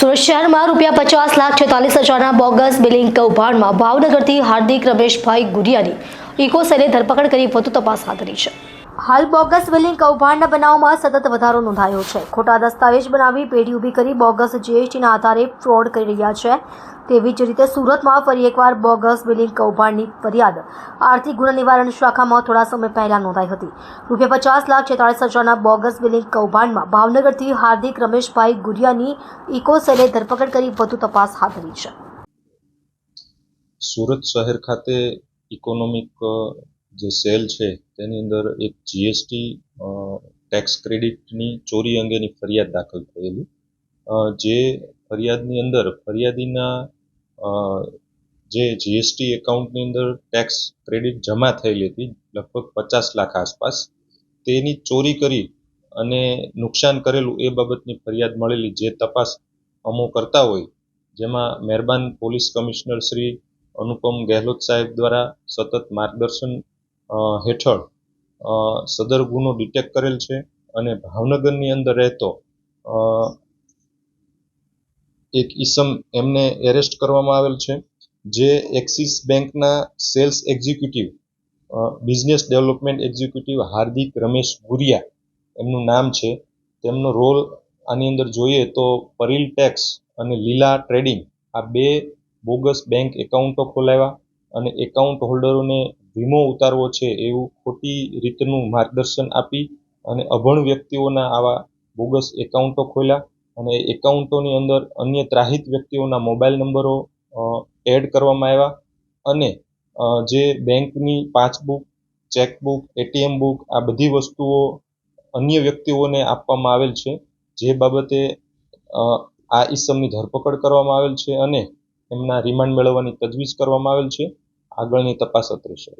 સુરત શહેરમાં રૂપિયા પચાસ લાખ છેતાલીસ હજારના બોગસ બિલિંગ કૌભાંડમાં ભાવનગરથી હાર્દિક રમેશભાઈ ગુડિયાની ઇકોસેલે ધરપકડ કરી વધુ તપાસ હાથ ધરી છે. હાલ બોગસ બિલિંગ કૌભાંડના બનાવમાં સતત વધારો નોંધાયો છે. ખોટા દસ્તાવેજ બનાવી પેઢી ઊભી કરી બોગસ જીએસટીના આધારે ફ્રોડ કરી રહ્યા છે. તેવી જ રીતે સુરતમાં ફરી એકવાર બોગસ બિલિંગ કૌભાંડની ફરિયાદ. આર્થિક ગુના નિવારણ શાખામાં થોડા સમય પહેલા નોંધાઈ હતી. રૂપિયા પચાસ લાખ છેતાળીસ હજારના બોગસ બિલિંગ કૌભાંડમાં ભાવનગરથી હાર્દિક રમેશભાઈ ગુરિયાની ઇકોસેલે ધરપકડ કરી વધુ તપાસ હાથ ધરી છે. સુરત શહેર ખાતે ઇકોનોમિક જે સેલ છે તેની અંદર એક જીએસટી ટેક્સ ક્રેડિટની ચોરી અંગેની ફરિયાદ દાખલ થયેલી. જે ફરિયાદની અંદર ફરિયાદીના જે જીએસટી એકાઉન્ટની અંદર ટેક્સ ક્રેડિટ જમા થયેલી હતી, લગભગ પચાસ લાખ આસપાસ, તેની ચોરી કરી અને નુકસાન કરેલું એ બાબતની ફરિયાદ મળેલી જે તપાસ અમો કરતા હોય, જેમાં મહેરબાન પોલીસ કમિશનર શ્રી અનુપમ ગેહલોત સાહેબ દ્વારા સતત માર્ગદર્શન હેઠળ સદર ગુનો ડિટેક્ટ કરેલ છે અને ભાવનગરની અંદર રહેતો એક ઈસમ એમને એરેસ્ટ કરવામાં આવેલ છે, જે એક્સિસ બેંકના sales executive business development executive Hardik Ramesh Guriya એમનું નામ છે. તેમનો રોલ આની અંદર જોઈએ તો પરિલ ટેક્સ અને લીલા ટ્રેડિંગ આ બે બોગસ બેંક એકાઉન્ટો ખોલાવ્યા અને એકાઉન્ટ હોલ્ડરોને વીમો ઉતારવો છે એવું ખોટી રીતનું માર્ગદર્શન આપી અને અભણ વ્યક્તિઓના આવા બોગસ એકાઉન્ટો ખોલ્યા. અને એકાઉન્ટોની અંદર અન્ય ત્રાહિત વ્યક્તિઓના મોબાઈલ નંબરો એડ કરવામાં આવ્યા અને જે બેંકની પાસબુક, ચેકબુક, એટીએમ બુક આ બધી વસ્તુઓ અન્ય વ્યક્તિઓને આપવામાં આવેલ છે. જે બાબતે આ ઈસમની ધરપકડ કરવામાં આવેલ છે અને એમના રિમાન્ડ મેળવવાની તજવીજ કરવામાં આવેલ છે. આગળની તપાસ અત્રે શરૂ.